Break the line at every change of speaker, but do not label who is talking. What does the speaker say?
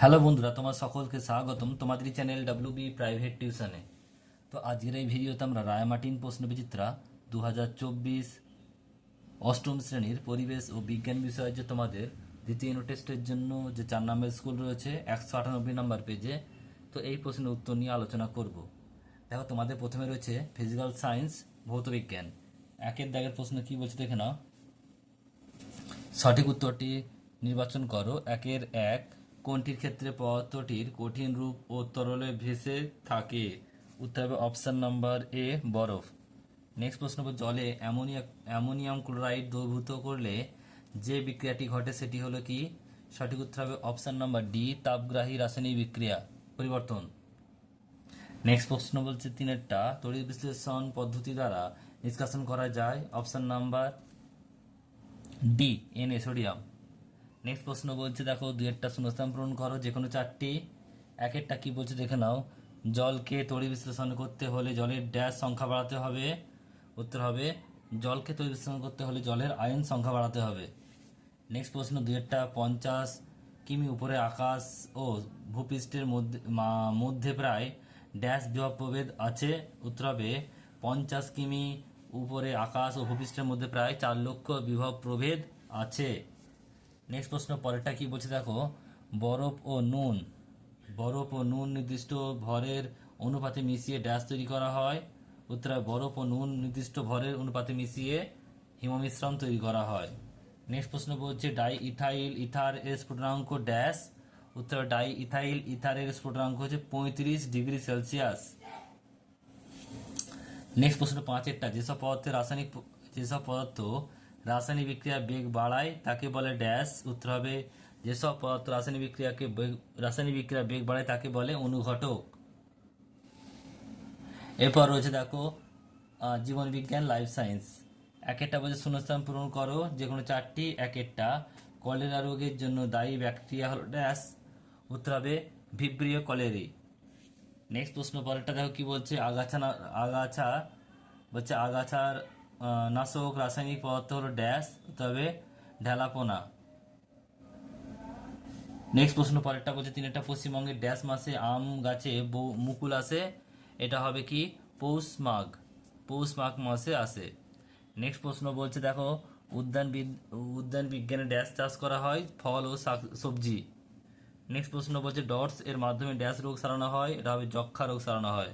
Hello বন্ধুরা, তোমার সকলকে স্বাগতম। তোমাদের চ্যানেল ডাব্লিউ বি প্রাইভেট টিউশনে তো আজকের এই ভিডিওতে আমরা রায়মার্টিন প্রশ্ন বিচিত্রা দু অষ্টম শ্রেণির পরিবেশ ও বিজ্ঞান বিষয়ে যে তোমাদের দ্বিতীয় ইউনিট জন্য যে চার নম্বর স্কুল রয়েছে, একশো আটানব্বই নম্বর পেজে, তো এই প্রশ্নের উত্তর নিয়ে আলোচনা করব। দেখো, তোমাদের প্রথমে রয়েছে ফিজিক্যাল সায়েন্স ভৌতবিজ্ঞান একের দাগের প্রশ্ন কি বলছে দেখে নাও। সঠিক উত্তরটি নির্বাচন করো। একের এক কোনটির ক্ষেত্রে পদার্থটির কঠিন রূপ ও তরলে ভেসে থাকে। উত্তর হবে অপশন নাম্বার এ, বরফ। নেক্সট প্রশ্ন জলে অ্যামোনিয়া অ্যামোনিয়াম ক্লোরাইড দ্রবীভূত করলে যে বিক্রিয়াটি ঘটে সেটি হলো কি? সঠিক উত্তর হবে অপশন নাম্বার ডি, তাপগ্রাহী রাসায়নিক বিক্রিয়া। পরিবর্তন। নেক্সট প্রশ্ন বলছে, তিনেরটা তড়িৎ বিশ্লেষণ পদ্ধতি দ্বারা নিষ্কাশন করা যায়। Option number D, N sodium. Next প্রশ্ন বলছে, দেখো দুয়েরটা শূন্যস্থান পূরণ করো যে কোনো চারটি। একেরটা কি বলছে দেখে নাও। জলকে তড়ি বিশ্লেষণ করতে হলে জলের ড্যাশ সংখ্যা বাড়াতে হবে। উত্তর হবে, জলকে তড়ি বিশ্লেষণ করতে হলে জলের আয়ন সংখ্যা বাড়াতে হবে। নেক্সট প্রশ্ন দুয়েরটা পঞ্চাশ, কিমি উপরে আকাশ ও ভূপৃষ্ঠের মধ্যে মধ্যে প্রায় ড্যাশ বিভব প্রভেদ আছে। উত্তর হবে, পঞ্চাশ কিমি উপরে আকাশ ও ভূপৃষ্ঠের মধ্যে প্রায় চার লক্ষ বিভব প্রভেদ আছে। নেক্সট প্রশ্ন, পরেরটা কি বলছে দেখো? বরফ ও নুন। বরফ ও নুন নির্দিষ্ট ভরের অনুপাতে মিশিয়ে ড্যাশ তৈরি করা হয়। উত্তর, বরফ ও নুন নির্দিষ্ট ভরের অনুপাতে মিশিয়ে হিমমিশ্রণ তৈরি করা হয়। নেক্সট প্রশ্ন বলছে ডাই ইথাইল ইথার এর স্ফুটনাঙ্ক ড্যাশ। উত্তর ডাই ইথাইল ইথারের স্ফুটনাঙ্ক হচ্ছে পঁয়ত্রিশ ডিগ্রি সেলসিয়াস। নেক্সট প্রশ্ন পাঁচেরটা, যেসব পদার্থের রাসায়নিক যেসব পদার্থ রাসায়নিক বিক্রিয়া বেগ বাড়ায়, তাকে বলে ড্যাশ। উত্তর হবে, যেসব পদার্থ রাসায়নিক বিক্রিয়াকে রাসায়নিক বিক্রিয়া বেগ বাড়ায়, তাকে বলে অনুঘটক। এরপর রয়েছে দেখো জীবন বিজ্ঞান লাইফ সায়েন্স এক একটা বলছে শূন্যস্থান পূরণ করো যে কোনো চারটি, এক একটা। কলেরা রোগের জন্য দায়ী ব্যাকটেরিয়া হলো ড্যাশ। উত্তর হবে ভিব্রিয় কলেরি। নেক্সট প্রশ্ন পরেরটা দেখো কি বলছে? আগাছা আগাছা বলছে, আগাছার নাশক রাসায়নিক পদার্থ হলো ড্যাশ, তবে ঢেলাপোনা। নেক্সট প্রশ্ন পরেরটা বলছে তিনটা পশ্চিমবঙ্গের ড্যাশ মাসে আম গাছে মুকুল আসে, এটা হবে কি? পৌষ মাঘ। পৌষ মাঘ মাসে আসে। নেক্সট প্রশ্ন বলছে, দেখো, উদ্যান উদ্যান বিজ্ঞানে ড্যাশ চাষ করা হয় ফল ও সবজি। নেক্সট প্রশ্ন বলছে, ডটস এর মাধ্যমে ড্যাশ রোগ সারানো হয়, এটা হবে যক্ষা রোগ সারানো হয়।